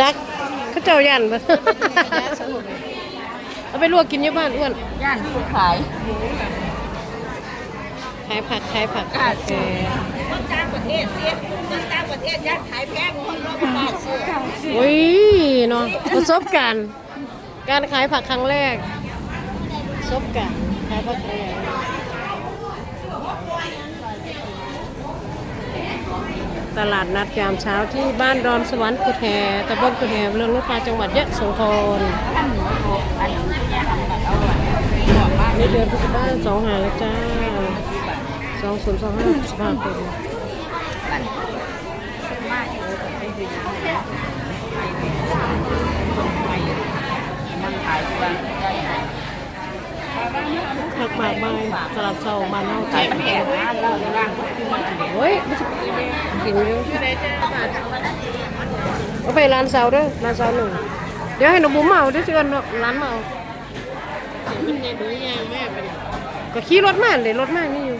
จักเขาเจ้ายันบ่เอาไปลวกกินอยู่บ้านอ้วนย่านผู้ขายขายผักขายผักอ่าโอเคคนต่างประเทศเสียคนต่างประเทศย่านขายแพงคนเราไม่กล้าซื้อโอ้ยเนาะประสบการณ์การขายผักครั้งแรกประสบการณ์ขายผักครั้งแรก ตลาดนัดยามเช้าที่บ้านดอนสวรรค์กุแฮตำบลกุแฮเมืองลูกพาจังหวัดยะโสธรท่านอันนี้เนี่ยทำแบบเอาอะบอกว่านี่เดือนพฤษภาคมสองหาแล้วจ้าสองศูนย์สองห้าสภาคมมันมากเลยไปดูไปมันขายที่บ้านได้ผักหมากใบตลาดเช้าบ้านเฮาขาขายยประเทศร้านเราในร้านที่มันโอ้ย กินอยู่เอาไปร้านเสาด้วยร้านเสาหนึ่งเดี๋ยวให้หนูบุ๋มาเมาด้วยสิเอินร้านมาเมาก็ขี่รถมาเลยรถมานี่อยู่